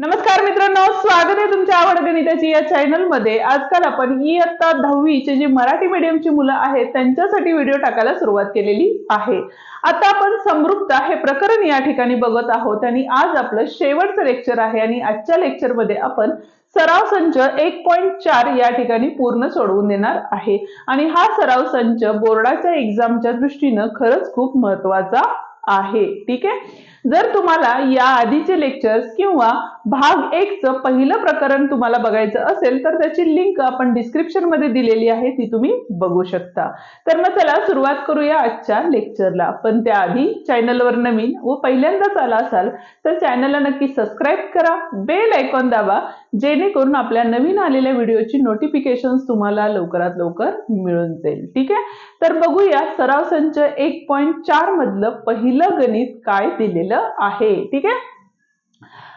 नमस्कार मित्रांनो स्वागत आहे तुमच्या आवड गणिताची या चॅनलमध्ये. आजकाल आपण इयत्ता दहावीचे जे मराठी मीडियमची मुलं आहेत त्यांच्यासाठी व्हिडिओ टाकायला सुरुवात केलेली आहे. आता आपण समृद्धता हे प्रकरण या ठिकाणी बघत आहोत आणि आज आपलं शेवटचं लेक्चर आहे आणि आजच्या लेक्चरमध्ये आपण सराव संच एक पॉईंट चार या ठिकाणी पूर्ण सोडवून देणार आहे. आणि हा सराव संच बोर्डाच्या एक्झामच्या दृष्टीनं खरंच खूप महत्त्वाचा आहे. ठीक आहे? जर तुम्हाला या आधीचे लेक्चर्स किंवा भाग एकचं पहिलं प्रकरण तुम्हाला बघायचं असेल तर त्याची लिंक आपण डिस्क्रिप्शनमध्ये दिलेली आहे ती तुम्ही बघू शकता. तर मग चला सुरुवात करूया आजच्या लेक्चरला पण त्याआधी चॅनलवर नवीन व पहिल्यांदाच आला असाल तर चॅनलला नक्की सबस्क्राईब करा बेल आयकॉन दाबा जेणेकरून आपल्या नवीन आलेल्या व्हिडिओची नोटिफिकेशन तुम्हाला लवकरात लवकर मिळून जाईल. ठीक आहे? तर बघूया सराव संच एक पॉईंट चार मधलं पहिलं गणित काय दिलेलं आहे. ठीक आहे?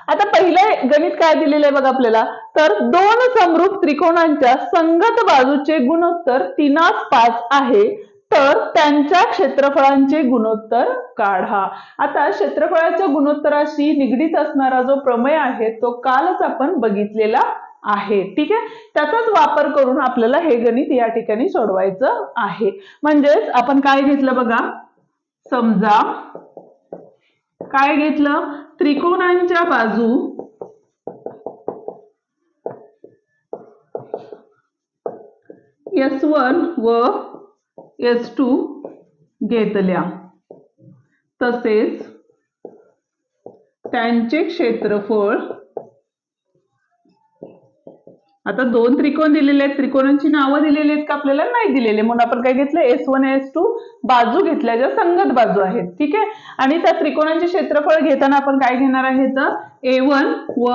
आता पहिलं गणित काय दिलेलं आहे बघा आपल्याला. तर दोन समरूप त्रिकोणांच्या संगत बाजूचे गुणोत्तर तीनास पाच आहे. तर त्यांच्या क्षेत्रफळांचे गुणोत्तर काढा. आता क्षेत्रफळाच्या गुणोत्तराशी निगडीत असणारा जो प्रमेय आहे तो कालच आपण बघितलेला आहे. ठीक आहे? त्याचाच वापर करून आपल्याला हे गणित या ठिकाणी सोडवायचं आहे. म्हणजेच आपण काय घेतलं बघा? समजा काय घेतलं? त्रिकोणांच्या बाजू. एस वन व एस टू घेतल्या. तसेच त्यांचे क्षेत्रफळ आता दोन त्रिकोण दिलेले आहेत. त्रिकोणांची नावं दिलेली आहेत का आपल्याला? नाही दिलेले म्हणून आपण काय घेतलं? एस वन एस टू बाजू घेतल्या ज्या संगत बाजू आहेत. ठीक आहे? आणि त्या त्रिकोणांचे क्षेत्रफळ घेताना आपण काय घेणार आहे? तर ए वन व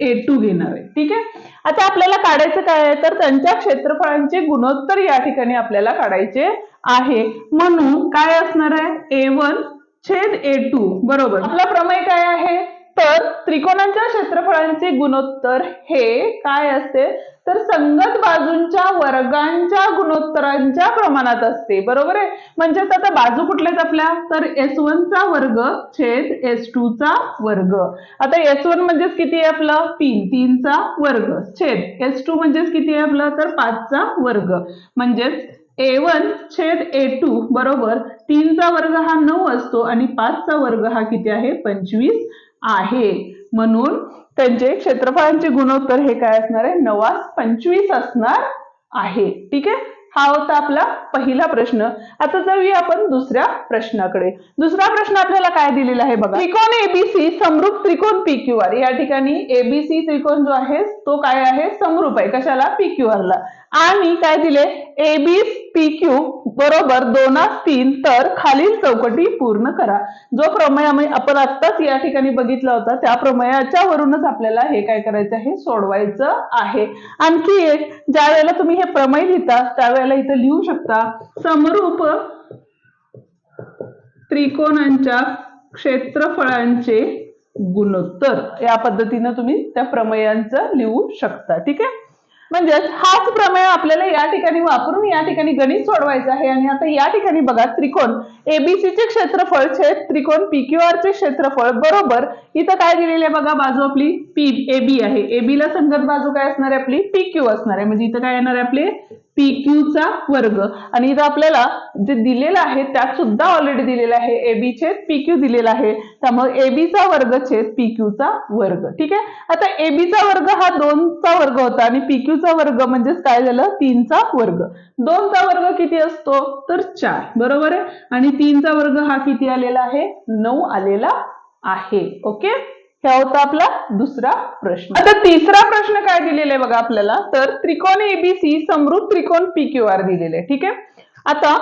ए टू घेणार आहे. ठीक आहे? आता आपल्याला काढायचं काय आहे? तर त्यांच्या क्षेत्रफळांचे गुणोत्तर या ठिकाणी आपल्याला काढायचे आहे. म्हणून काय असणार आहे? ए वन छेद ए टू बरोबर. आपला प्रमेय काय आहे? तर त्रिकोणांच्या क्षेत्रफळांचे गुणोत्तर हे काय असते? तर संगत बाजूंच्या वर्गांच्या गुणोत्तरांच्या प्रमाणात असते. बरोबर आहे? म्हणजेच आता बाजू कुठल्याच आपल्या? तर एस चा वर्ग छेद एस चा वर्ग. आता एस वन म्हणजेच किती आहे आपलं? तीन. तीनचा वर्ग छेद एस टू म्हणजेच किती आहे आपलं? तर पाचचा वर्ग. म्हणजेच ए वन छेद ए टू बरोबर? तीनचा वर्ग हा नऊ असतो आणि पाचचा वर्ग हा किती आहे? पंचवीस आहे. म्हणून त्यांचे क्षेत्रफळांचे गुणोत्तर हे काय असणार आहे? नवास पंचवीस असणार आहे. ठीक आहे? हा होता आपला पहिला प्रश्न. आता जाऊया आपण दुसऱ्या प्रश्नाकडे. दुसरा प्रश्न आपल्याला काय दिलेला आहे बघा? त्रिकोण एबीसी समरूप त्रिकोण पी क्यू आर या ठिकाणी एबीसी त्रिकोण जो आहे तो काय आहे? समरूप आहे. कशाला? पी क्यू आरला आणि काय दिले? एबी पी क्यू बरोबर दोनास तीन. तर खालील चौकटी पूर्ण करा. जो प्रमेय आपण आत्ताच या ठिकाणी बघितला होता त्या प्रमेयाच्या वरूनच आपल्याला हे काय करायचं आहे? सोडवायचं आहे. आणखी एक ज्या वेळेला तुम्ही हे प्रमेय लिहिता त्यावेळेला इथं लिहू शकता समरूप त्रिकोणांच्या क्षेत्रफळांचे गुणोत्तर. या पद्धतीनं तुम्ही त्या प्रमेयांचं लिहू शकता. ठीक आहे? म्हणजेच हाच प्रमेय आपल्याला या ठिकाणी वापरून या ठिकाणी गणित सोडवायचं आहे. आणि आता या ठिकाणी बघा त्रिकोण. एबीसी चे क्षेत्रफळ छेद त्रिकोण पीक्यू चे क्षेत्रफळ बरोबर. इथं काय दिलेलं आहे बघा बाजू आपली पी एबी आहे. एबी ला संगत बाजू काय असणार आहे आपली पी क्यू असणार आहे. म्हणजे इथं काय येणार आहे आपले पी चा वर्ग. आणि इथं आपल्याला जे दिलेलं आहे त्यात सुद्धा ऑलरेडी दिलेलं आहे. एबी छेद पी क्यू दिलेला आहे. त्यामुळे एबीचा वर्ग छेद पी चा वर्ग. ठीक आहे? आता एबीचा वर्ग हा दोनचा वर्ग होता. आणि पी चा वर्ग म्हणजेच काय झालं? तीनचा वर्ग. दोनचा वर्ग किती असतो? तर चार. बरोबर आहे? आणि तीनचा वर्ग हा किती आलेला आहे? नऊ आलेला आहे. ओके? हा होता आपला दुसरा प्रश्न. आता तिसरा प्रश्न काय दिलेला आहे बघा आपल्याला? तर त्रिकोण एबीसी समृद्ध त्रिकोण पी क्यू आर दिलेले आहे ठीक आहे? आता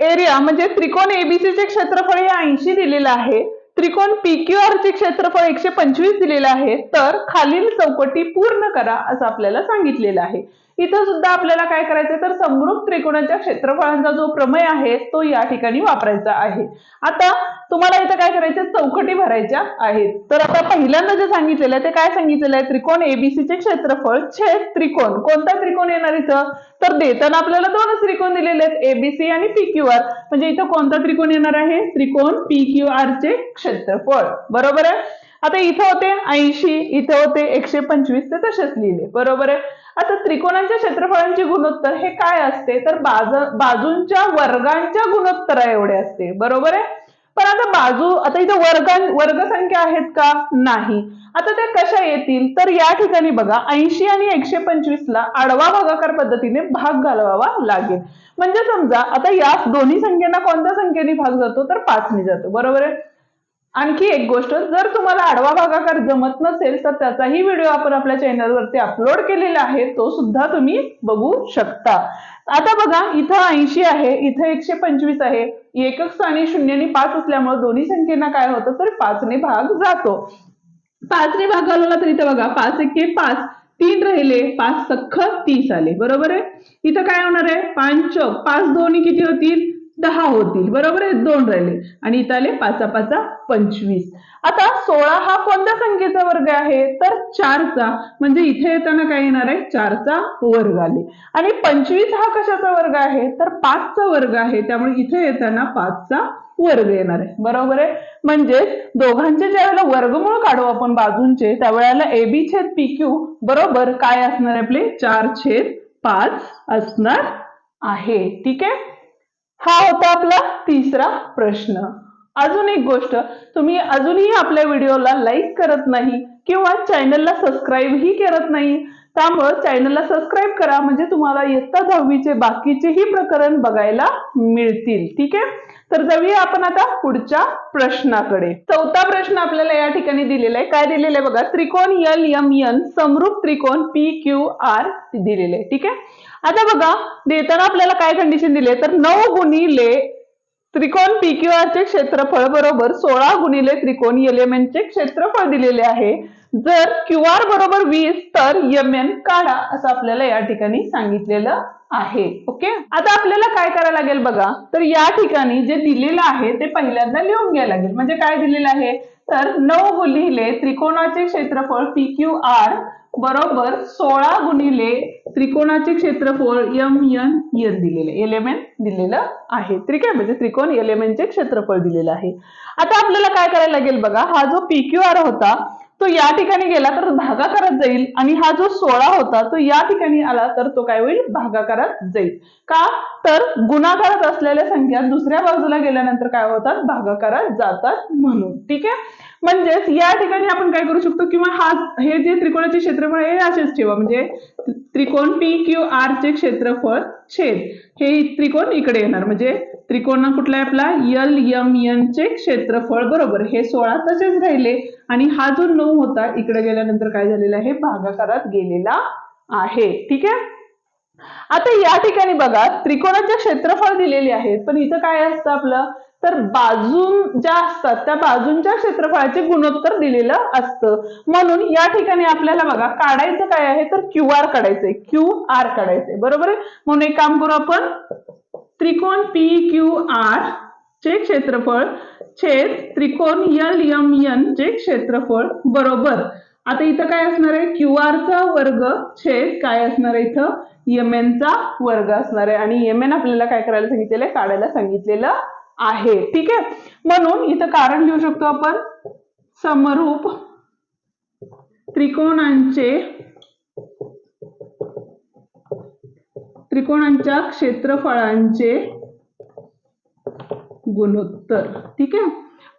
एरिया म्हणजे त्रिकोण एबीसी चे क्षेत्रफळ हे ऐंशी दिलेलं आहे. त्रिकोण पी क्यू आर चे क्षेत्रफळ एकशे पंचवीस दिलेलं आहे. तर खालील चौकटी पूर्ण करा असं आपल्याला सांगितलेलं आहे. इथं सुद्धा आपल्याला काय करायचं तर समरूप त्रिकोणाच्या क्षेत्रफळांचा जो प्रमेय आहे तो या ठिकाणी वापरायचा आहे. आता तुम्हाला इथं काय करायचं चौकटी भरायच्या आहेत. तर आता पहिल्यांदा जे सांगितलेलं आहे ते काय सांगितलेलं आहे? त्रिकोण एबीसीचे क्षेत्रफळ छेद त्रिकोण. कोणता त्रिकोण येणार इथं? तर देताना आपल्याला दोनच त्रिकोण दिलेले आहेत एबीसी आणि पी क्यू आर म्हणजे इथं कोणता त्रिकोण येणार आहे? त्रिकोण पी क्यू आर चे क्षेत्रफळ. बरोबर आहे? आता इथं होते ऐंशी इथं होते एकशे पंचवीस ते तसेच लिहिले. बरोबर आहे? आता त्रिकोणांच्या क्षेत्रफळांचे गुणोत्तर हे काय असते? तर बाज बाजूंच्या वर्गांच्या गुणोत्तरा एवढे असते. बरोबर आहे? पण आता बाजू आता इथं वर्ग वर्गसंख्या आहेत का? नाही. आता त्या कशा येतील? तर या ठिकाणी बघा ऐंशी आणि एकशे पंचवीस ला आडवा भागाकार पद्धतीने भाग घालवावा लागेल. म्हणजे समजा आता या दोन्ही संख्येना कोणत्या संख्येने भाग जातो? तर पाचने जातो. बरोबर आहे? आणखी एक गोष्ट जर तुम्हाला आडवा भागाकार जमत नसेल तर त्याचाही व्हिडिओ आपण आपल्या चॅनलवरती अपलोड केलेला आहे तो सुद्धा तुम्ही बघू शकता. आता बघा इथं ऐंशी आहे इथं एकशे पंचवीस आहे. एकक स्थानी शून्यने पाच असल्यामुळे दोन्ही संख्येना काय होतं तर पाचने भाग जातो. पाचने भाग घालवला तर इथं बघा पाच एके पाच तीन राहिले पाच सख्ख तीस आले. बरोबर आहे? इथं काय होणार आहे? पाच चौक पाच दोन्ही किती होतील? दहा होतील. बरोबर आहे? दोन राहिले. आणि इथं आले पाचा पाचा पंचवीस. आता सोळा हा कोणत्या संख्येचा वर्ग आहे? तर चारचा. म्हणजे इथे येताना काय येणार आहे? चारचा वर्ग आले. आणि पंचवीस हा कशाचा वर्ग आहे? तर पाचचा वर्ग आहे. त्यामुळे इथे येताना पाचचा वर्ग येणार आहे. बरोबर आहे? म्हणजे दोघांचे ज्या वेळेला वर्गमूळ काढू आपण बाजूंचे त्यावेळेला ए बी छेद पी क्यू बरोबर काय असणार आहे आपले? चार छेद पाच असणार आहे. ठीक आहे? हा होता आपला तिसरा प्रश्न. अजून एक गोष्ट तुम्ही अजूनही आपल्या व्हिडिओला लाईक करत नाही किंवा चॅनलला सबस्क्राईबही करत नाही त्यामुळं चॅनलला सबस्क्राईब करा. म्हणजे तुम्हाला इयत्ता दहावीचे बाकीचेही प्रकरण बघायला मिळतील. ठीक आहे? तर जाऊया आपण आता पुढच्या प्रश्नाकडे. चौथा प्रश्न आपल्याला या ठिकाणी दिलेला आहे. काय दिलेलं आहे बघा? त्रिकोण एल एम एन समरूप त्रिकोण पी क्यू आर दिलेले आहे. ठीक आहे? आता बघा देताना आपल्याला काय कंडिशन दिले तर नऊ गुणिले त्रिकोण पीक्यूआर चे क्षेत्रफळ बरोबर सोळा गुणिले त्रिकोण एलिमेंटचे चे क्षेत्रफळ दिलेले आहे. जर क्यू आर बरोबर वीस तर एम एन काढा असं आपल्याला या ठिकाणी सांगितलेलं आहे. ओके आता आपल्याला काय करायला लागेल बघा? तर या ठिकाणी जे दिलेलं आहे ते पहिल्यांदा लिहून घ्यायला लागेल. म्हणजे काय दिलेलं आहे? तर नऊ गुणिले त्रिकोणाचे क्षेत्रफळ पी क्यू आर बरोबर सोळा गुणिले त्रिकोणाचे क्षेत्रफळ एम एन एन दिलेले एलेमेन दिलेलं आहे. ठीक आहे म्हणजे त्रिकोण एल क्षेत्रफळ दिलेलं आहे. आता आपल्याला काय करायला लागेल बघा हा जो पी क्यू आर होता तो या ठिकाणी गेला तर भागाकारात जाईल आणि हा जो सोळा होता तो या ठिकाणी आला तर तो काय होईल? भागाकारात जाईल. का? तर गुणाकारात असलेल्या संख्या दुसऱ्या बाजूला गेल्यानंतर काय होतात? भागाकारात जातात म्हणून. ठीक आहे? म्हणजेच या ठिकाणी आपण काय करू शकतो किंवा हा हे जे त्रिकोणाचे क्षेत्रफळ आहे हे असेच ठेवा. म्हणजे त्रिकोण पी क्यू आर चे क्षेत्रफळ छेद. हे त्रिकोण इकडे येणार. म्हणजे त्रिकोण कुठला आहे आपला? यल यम यन चे क्षेत्रफळ बरोबर. हे सोळा तसेच राहिले. आणि हा जो नऊ होता इकडे गेल्यानंतर काय झालेला आहे? भागाकारात गेलेला आहे. ठीक आहे? आता या ठिकाणी बघा त्रिकोणाचे क्षेत्रफळ दिलेले आहेत. पण इथं काय असतं आपलं? तर बाजून ज्या असतात त्या बाजूंच्या क्षेत्रफळाचे गुणोत्तर दिलेलं असतं. म्हणून या ठिकाणी आपल्याला बघा काढायचं काय आहे? तर क्यू आर काढायचंय. क्यू आर काढायचंय. बरोबर आहे? म्हणून एक काम करू आपण. त्रिकोण पी क्यू आर चे क्षेत्रफळ छेद त्रिकोण यल यम एन चे क्षेत्रफळ बरोबर. आता इथं काय असणार आहे? क्यू चा वर्ग छेद काय असणार आहे इथं? एम चा वर्ग असणार आहे. आणि एम एन आपल्याला काय करायला सांगितलेलं आहे? काढायला सांगितलेलं आहे. ठीक आहे? म्हणून इथं कारण लिहू शकतो आपण समरूप त्रिकोणांचे त्रिकोणांच्या क्षेत्रफळांचे गुणोत्तर. ठीक आहे?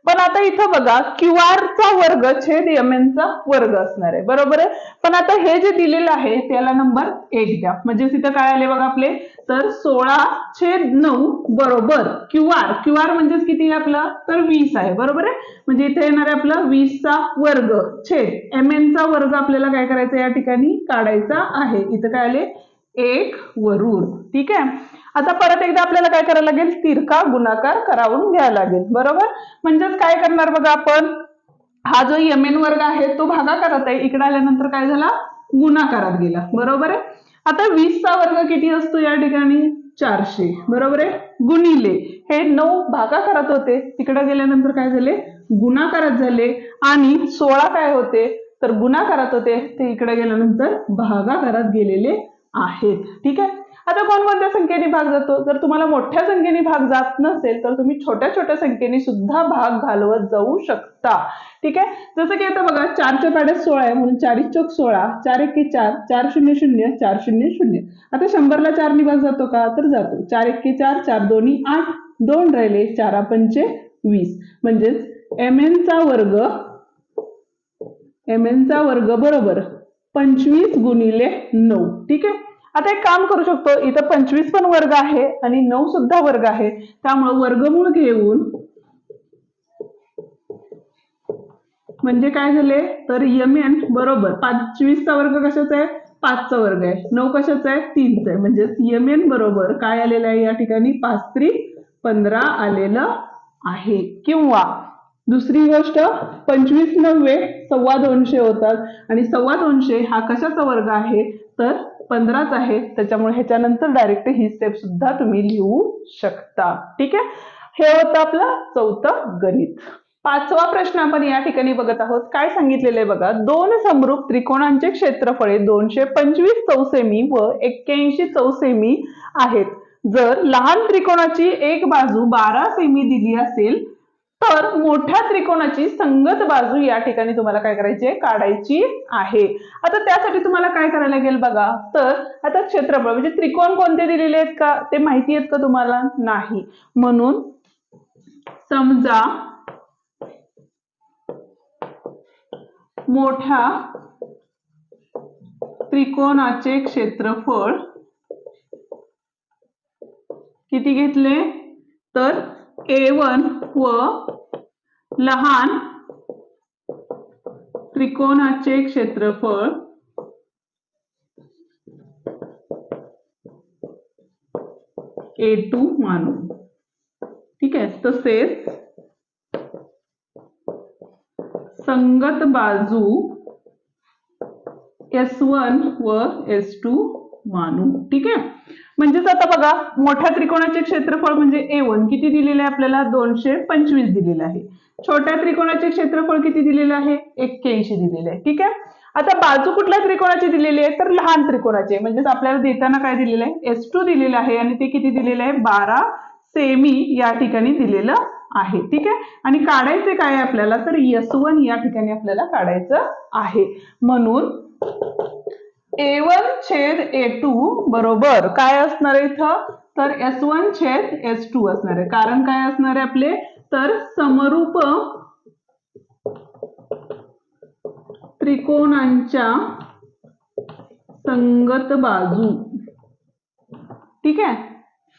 पण आता इथं बघा क्यू चा वर्ग छेद एम चा वर्ग असणार आहे. बरोबर आहे? पण आता हे जे दिलेलं आहे त्याला नंबर एक द्या. म्हणजे तिथं काय आले बघा आपले? तर सोळा छेद नऊ बरोबर क्यू आर क्यू आर म्हणजेच किती आहे आपलं? तर वीस आहे बरोबर आहे? म्हणजे इथे येणार आहे आपलं वीसचा वर्ग छेद. एम चा वर्ग आपल्याला काय करायचा या ठिकाणी? काढायचा आहे. इथं काय आले? एक वरून ठीक आहे? आता परत एकदा आपल्याला काय करायला लागेल? तिरका गुणाकार करावून घ्यायला लागेल. बरोबर? म्हणजेच काय करणार बघा आपण? हा जो यमेन वर्ग आहे तो भागाकारात आहे. इकडे आल्यानंतर काय झाला? गुणाकारात गेला. बरोबर आहे? आता वीसचा वर्ग किती असतो या ठिकाणी? चारशे. बरोबर आहे? गुणिले. हे नऊ भागाकारात होते. तिकडे गेल्यानंतर काय झाले? गुणाकारात झाले. आणि सोळा काय होते? तर गुणाकारात होते. ते इकडे गेल्यानंतर भागाकारात गेलेले आहेत. ठीक आहे? आता कोणकोणत्या संख्येने भाग जातो? जर तुम्हाला मोठ्या संख्येने भाग जात नसेल तर तुम्ही छोट्या छोट्या संख्येने सुद्धा भाग घालवत जाऊ शकता. ठीक आहे? जसं की आता बघा चारच्या पाड्यात सोळा आहे म्हणून चार चौक सोळा चार एक्के चार चार शून्य शून्य चार शून्य शून्य. आता शंभरला चार भाग जातो का? तर जातो. चार एक्के चार चार दोन्ही आठ दोन राहिले चारा पंचे वीस. म्हणजेच एम चा वर्ग एम चा वर्ग बरोबर पंचवीस गुणिले नऊ. ठीक आहे? आता एक काम करू शकतो इथं पंचवीस पण वर्ग आहे आणि नऊ सुद्धा वर्ग आहे. त्यामुळं वर्गमूळ घेऊन म्हणजे काय झाले? तर यम एन बरोबर. पंचवीसचा वर्ग कशाचा आहे? पाचचा वर्ग आहे. नऊ कशाचा आहे? तीनचा आहे. म्हणजेच यम एन बरोबर काय आलेलं आहे या ठिकाणी? पाच त्री पंधरा आलेलं आहे. किंवा दुसरी गोष्ट पंचवीस नव्वे सव्वा दोनशे होतात. आणि सव्वा दोनशे हा कशाचा वर्ग आहे? तर पंधराच आहे त्याच्यामुळे ह्याच्यानंतर डायरेक्ट ही स्टेप सुद्धा तुम्ही लिहू शकता. ठीक आहे? हे होतं आपलं चौथं गणित. पाचवा प्रश्न आपण या ठिकाणी बघत आहोत. काय सांगितलेलं आहे बघा? दोन समरूप त्रिकोणांचे क्षेत्रफळे दोनशे पंचवीस चौसेमी व एक्क्याऐंशी चौसेमी आहेत. जर लहान त्रिकोणाची एक बाजू बारा सेमी दिली असेल तर मोठ्या त्रिकोणाची संगत बाजू या ठिकाणी तुम्हाला काय करायची आहे? काढायची आहे. आता त्यासाठी तुम्हाला काय करायला लागेल बघा? तर आता क्षेत्रफळ म्हणजे त्रिकोण कोणते दिलेले आहेत का? ते माहिती आहेत का तुम्हाला? नाही. म्हणून समजा मोठ्या त्रिकोणाचे क्षेत्रफळ किती घेतले? तर ए वन व लहान त्रिकोणाचे क्षेत्रफळ ए टू मानू. ठीक आहे तसेच संगत बाजू एस वन व एस टू मानू. ठीक आहे? म्हणजेच आता बघा मोठ्या त्रिकोणाचे क्षेत्रफळ म्हणजे ए वन किती दिलेले आहे आपल्याला? दोनशे पंचवीस दिलेलं आहे. छोट्या त्रिकोणाचे क्षेत्रफळ किती दिलेलं आहे? एक्क्याऐंशी दिलेले आहे. ठीक आहे? आता बाजू कुठल्या त्रिकोणाची दिलेली आहे? तर लहान त्रिकोणाचे म्हणजेच आपल्याला देताना काय दिलेलं आहे? एस टू दिलेलं आहे आणि ते किती दिलेलं आहे? बारा. सेमी या ठिकाणी दिलेलं आहे. ठीक आहे? आणि काढायचे काय आपल्याला? तर एस वन या ठिकाणी आपल्याला काढायचं आहे. म्हणून ए वन छेद ए टू बरोबर काय असणार आहे इथं? तर एस वन छेद एस टू असणार आहे. कारण काय असणार आहे आपले? तर समरूप त्रिकोणांच्या संगत बाजू. ठीक आहे?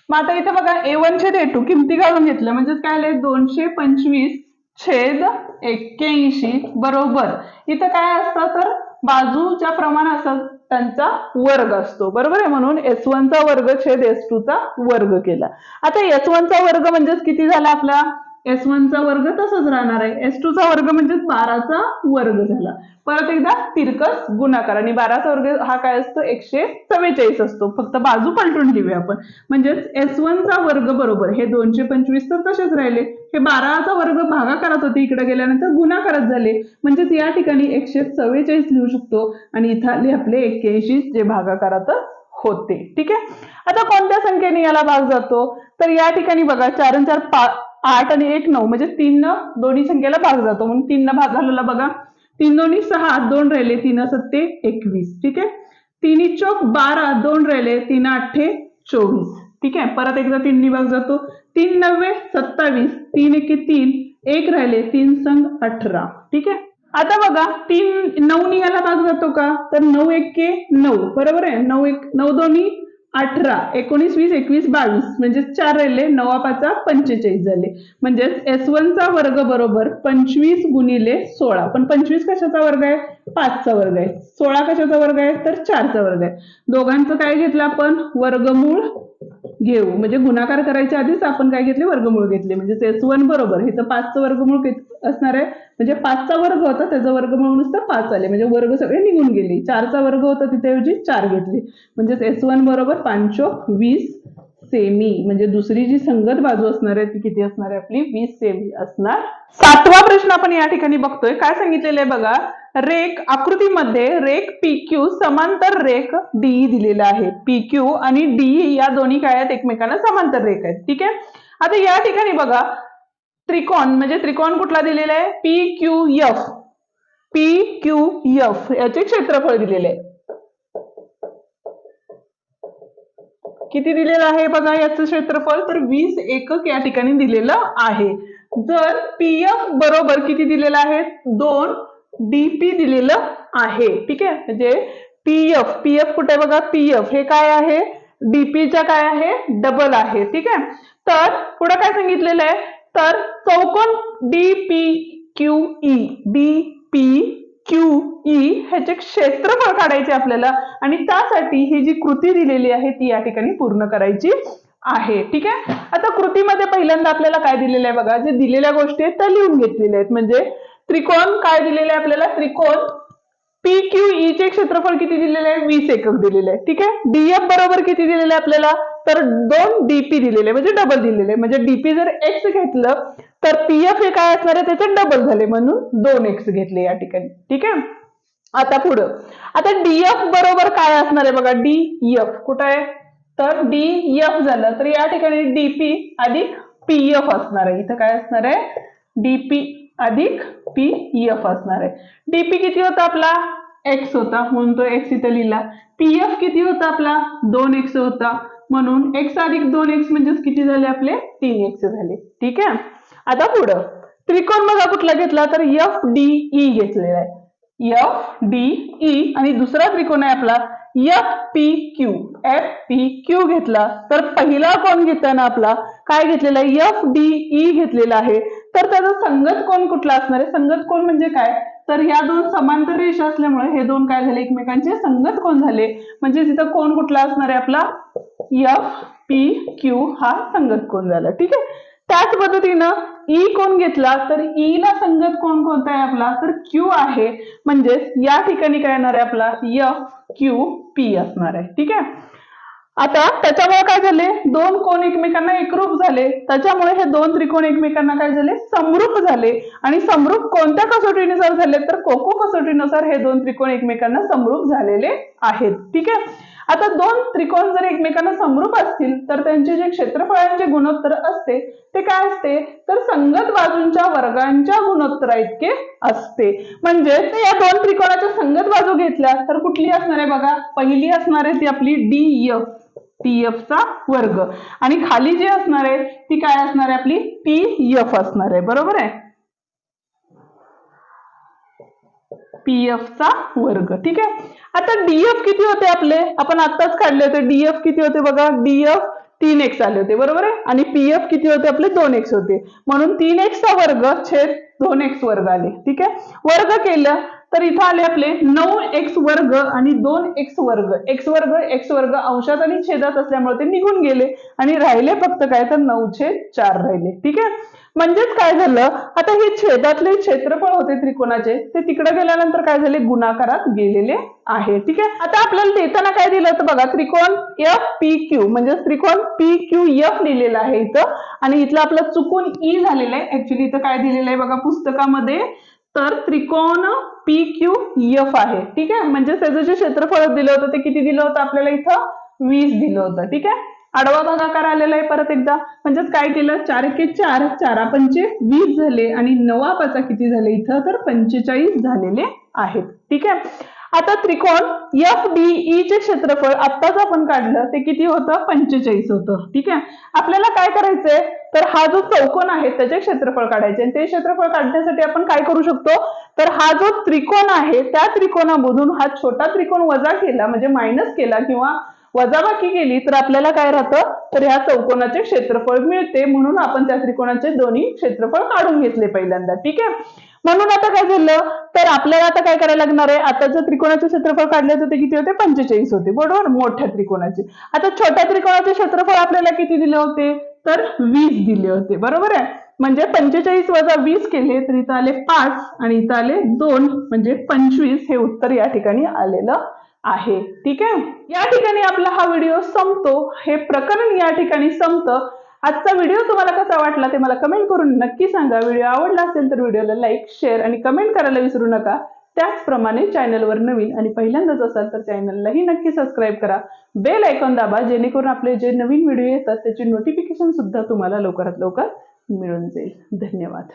मग आता इथे बघा ए वन छेद ए टू किमती काढून घेतल्या. म्हणजेच काय आले दोनशे पंचवीस छेद एक्क्याऐंशी बरोबर. इथं काय असतं? तर बाजूच्या प्रमाण असतात त्यांचा वर्ग असतो. बरोबर आहे? म्हणून एस चा वर्ग छेद एस चा वर्ग केला. आता एस चा वर्ग म्हणजेच किती झाला आपला? एस चा वर्ग तसंच राहणार आहे. एस चा वर्ग म्हणजे बाराचा वर्ग झाला. परत एकदा तिरकस गुणाकार. आणि बाराचा वर्ग हा काय असतो? एकशे चव्वेचाळीस असतो. फक्त बाजू पलटून लिहूया आपण. म्हणजेच एस चा वर्ग बरोबर हे दोनशे पंचवीस तर तसेच राहिले. हे बाराचा वर्ग भागाकारात होते इकडे गेल्यानंतर गुणाकारात झाले. म्हणजेच या ठिकाणी एकशे चव्वेचाळीस लिहू शकतो. आणि इथं आले आपले एक्क्याऐंशी जे भागाकारातच होते. ठीक आहे? आता कोणत्या संख्येने याला भाग जातो? तर या ठिकाणी बघा चार आणि चार पाच आठ आणि एक नऊ म्हणजे तीन दोन्ही संख्येला भाग जातो. म्हणून तीन भाग झालेला बघा. तीन दोन्ही सहा दोन राहिले तीन सत्ते एकवीस. ठीक आहे? तिन्ही चौक बारा दोन राहिले तीन अठ्ठे चोवीस. ठीक आहे? परत एकदा तीन भाग जातो. तीन नव्वे सत्तावीस. तीन एके तीन. एक राहिले तीन संघ अठरा. ठीक आहे? आता बघा तीन नऊ निघाला भाग जातो का? तर नऊ एक्के नऊ. बरोबर आहे? नऊ एक नऊ दोन्ही अठरा एकोणीस वीस एकवीस बावीस म्हणजे चार राहिले नवा पाचा पंचेचाळीस झाले. म्हणजेच एस चा वर्ग बरोबर पंचवीस गुणिले सोळा. पण पंचवीस कशाचा वर्ग आहे? पाचचा वर्ग आहे. सोळा कशाचा वर्ग आहे? तर चारचा वर्ग आहे. दोघांचं काय घेतलं आपण? वर्गमूळ घेऊ. म्हणजे गुणाकार करायच्या आधीच आपण काय घेतले? वर्गमूळ घेतले. म्हणजे एस वन बरोबर. हे तर पाचचं वर्गमूळ असणार आहे? म्हणजे पाचचा वर्ग होता त्याचं वर्गमूळ नुसतं पाच आले. म्हणजे वर्ग सगळे निघून गेले. चारचा वर्ग होता तिथे चार घेतले. म्हणजेच एस वन बरोबर पाचशो वीस सेमी म्हणजे दुसरी जी संगत बाजू असणार आहे ती किती असणार आहे आपली? वीस सेमी असणार. सातवा प्रश्न आपण या ठिकाणी बघतोय. काय सांगितलेलं आहे बघा? रेख आकृतीमध्ये रेख पी क्यू समांतर रेख डीई दिलेला आहे. पी क्यू आणि डीई या दोन्ही काय आहेत? एकमेकांना समांतर रेख आहेत. ठीक आहे? आता या ठिकाणी बघा. त्रिकोण म्हणजे त्रिकोण कुठला दिलेला आहे? P Q F P Q F याचे क्षेत्रफळ दिलेले आहे. किती दिलेलं आहे बघा याचं क्षेत्रफळ तर वीस एकक या ठिकाणी दिलेलं आहे. जर पी एफ बरोबर किती दिलेलं आहे? दोन डीपी दिलेलं आहे. ठीक आहे? म्हणजे पी एफ पी एफ कुठे बघा? पीएफ हे काय आहे? डीपीच्या काय आहे? डबल आहे. ठीक आहे? तर पुढे काय सांगितलेलं आहे? तर चौकोन DP Q E D P Q E ह्याचे क्षेत्रफळ काढायचे आपल्याला आणि त्यासाठी ही जी कृती दिलेली आहे ती या ठिकाणी पूर्ण करायची आहे. ठीक आहे? आता कृतीमध्ये पहिल्यांदा आपल्याला काय दिलेलं आहे बघा? जे दिलेल्या गोष्टी आहेत त्या लिहून घेतलेल्या आहेत. म्हणजे त्रिकोण काय दिलेलं आहे आपल्याला? त्रिकोण पी क्यू ई चे क्षेत्रफळ किती दिलेले आहे? वीस एकक दिलेले आहे. ठीक आहे? डीएफ बरोबर किती दिलेलं आहे आपल्याला? तर दोन डीपी दिलेले म्हणजे डबल दिलेले. म्हणजे डीपी जर एक्स घेतलं तर पीएफ हे काय असणार आहे? त्याचे डबल झाले म्हणून दोन एक्स घेतले या ठिकाणी. ठीक आहे? आता पुढं. आता डीएफ बरोबर काय असणार आहे बघा? डीएफ कुठं आहे? तर डी एफ झालं तर या ठिकाणी डीपी अधिक पीएफ असणार आहे. इथं काय असणार आहे? डीपी अधिक पीएफ असणार आहे. डीपी किती होता आपला? एक्स होता. म्हणून तो एक्स इथं लिहिला. पीएफ किती होता आपला? दोन एक्स होता. म्हणून एक्स अधिक दोन एक्स म्हणजेच किती झाले आपले? तीन एक्स झाले. ठीक आहे? आता पुढं. त्रिकोण बघा कुठला घेतला? तर एफ डी ई घेतलेला आहे. एफ डी ई आणि दुसरा त्रिकोण आहे आपला. F P Q F P Q घेतला. तर पहिला कोण घेताना आपला? काय घेतलेला आहे? एफ डी ई घेतलेला आहे. तर त्याचा संगत कोण कुठला असणार आहे? संगत कोण म्हणजे काय? तर ह्या दोन समांतर रेषा असल्यामुळे हे दोन काय झाले? एकमेकांचे संगत कोण झाले? म्हणजे तिथं कोण कुठला असणार आहे आपला? एफ पी क्यू हा संगत कोण झाला? ठीक आहे? त्याच पद्धतीनं ई कोण घेतला? तर ई ला संगत कोण कोणता आहे आपला? तर क्यू आहे. म्हणजे या ठिकाणी काय येणार आहे आपला? एफ क्यू पी असणार आहे. ठीक आहे? आता त्याच्यामुळे काय झाले? दोन कोण एकमेकांना एकरूप झाले. त्याच्यामुळे हे दोन त्रिकोण एकमेकांना काय झाले? समरूप झाले. आणि समरूप कोणत्या कसोटीनुसार झाले? तर कोको कसोटीनुसार हे दोन त्रिकोण एकमेकांना समरूप झालेले आहेत. ठीक आहे? आता दोन त्रिकोण जर एकमेकांना समरूप असतील तर त्यांचे जे क्षेत्रफळांचे गुणोत्तर असते ते काय असते? तर संगत बाजूंच्या वर्गांच्या गुणोत्तरा इतके असते. म्हणजे या दोन त्रिकोणाच्या संगत बाजू घेतल्या तर कुठली असणार आहे बघा? पहिली असणार आहे ती आपली डी एफ पी चा वर्ग. आणि खाली जी असणार आहे ती काय असणार आहे? आपली पी एफ असणार आहे. बरोबर आहे? पीएफ चा वर्ग. ठीक आहे? आता डीएफ किती होते आपले? आपण आत्ताच काढले होते. डीएफ किती होते बघा? डीएफ तीन एक्स आले होते. बरोबर आहे? आणि पीएफ किती होते आपले? दोन एक्स होते. म्हणून तीन एक्सचा वर्ग छेद दोन एक्स वर्ग आले. ठीक आहे? वर्ग केलं तर इथं आले आपले नऊ एक्स वर्ग आणि दोन एक्स वर्ग. एक्स वर्ग एक्स वर्ग अंशात आणि छेदात असल्यामुळे ते निघून गेले. आणि राहिले फक्त काय? तर नऊ छेद चार राहिले. ठीक आहे? म्हणजेच काय झालं? आता हे छेदातले क्षेत्रफळ होते त्रिकोणाचे ते तिकडे गेल्यानंतर काय झाले? गुणाकारात गेलेले आहे. ठीक आहे? आता आपल्याला देताना काय दिलं तर बघा? त्रिकोण एफ पी क्यू म्हणजे त्रिकोण पी क्यू एफ लिहिलेलं आहे इथं. आणि इथलं आपलं चुकून ई झालेलं आहे. ऍक्च्युली इथं काय दिलेलं आहे बघा पुस्तकामध्ये? तर त्रिकोण पी क्यू एफ आहे. ठीक आहे? म्हणजे त्याचं जे क्षेत्रफळ दिलं होतं ते किती दिलं होतं आपल्याला इथं? वीस दिलं होतं. ठीक आहे? आडवा भागाकार आलेला आहे परत एकदा. म्हणजेच काय केलं? चार एके चार चारा पंचे वीस झाले आणि नवा पाचा किती झाले? इथं तर पंचेचाळीस झालेले आहेत. ठीक आहे? आता त्रिकोण एफ डी ई चे क्षेत्रफळ आत्ताच आपण काढलं ते किती होतं? पंचेचाळीस होतं. ठीक आहे? आपल्याला काय करायचंय? तर हा जो चौकोन आहे त्याचे क्षेत्रफळ काढायचे. आणि ते क्षेत्रफळ काढण्यासाठी आपण काय करू शकतो? तर हा जो त्रिकोण आहे त्या त्रिकोणामधून हा छोटा त्रिकोण वजा केला म्हणजे मायनस केला किंवा वजाबाकी केली तर आपल्याला काय राहतं? तर ह्या चौकोनाचे क्षेत्रफळ मिळते. म्हणून आपण त्या त्रिकोणाचे दोन्ही क्षेत्रफळ काढून घेतले पहिल्यांदा. ठीक आहे? म्हणून आता काय झालं? तर आपल्याला आता काय करायला लागणार आहे? आता जर त्रिकोणाचे क्षेत्रफळ काढले तर ते किती होते? पंचेचाळीस होते. बरोबर? मोठ्या त्रिकोणाचे. आता छोट्या त्रिकोणाचे क्षेत्रफळ आपल्याला किती दिले होते? तर वीस दिले होते. बरोबर आहे? म्हणजे पंचेचाळीस वजा वीस केले तर इथं आले पाच आणि इथं आले दोन. म्हणजे पंचवीस हे उत्तर या ठिकाणी आलेलं आहे. ठीक आहे? या ठिकाणी आपला हा व्हिडिओ संपतो. हे प्रकरण या ठिकाणी संपतं. आजचा व्हिडिओ तुम्हाला कसा वाटला ते मला कमेंट करून नक्की सांगा. व्हिडिओ आवडला असेल तर व्हिडिओला लाईक शेअर आणि कमेंट करायला विसरू नका. त्याचप्रमाणे चॅनलवर नवीन आणि पहिल्यांदाच असाल तर चॅनललाही नक्की सबस्क्राईब करा. बेल आयकॉन दाबा जेणेकरून आपले जे नवीन व्हिडिओ येतात त्याची नोटिफिकेशन सुद्धा तुम्हाला लवकरात लवकर मिळून जाईल. धन्यवाद.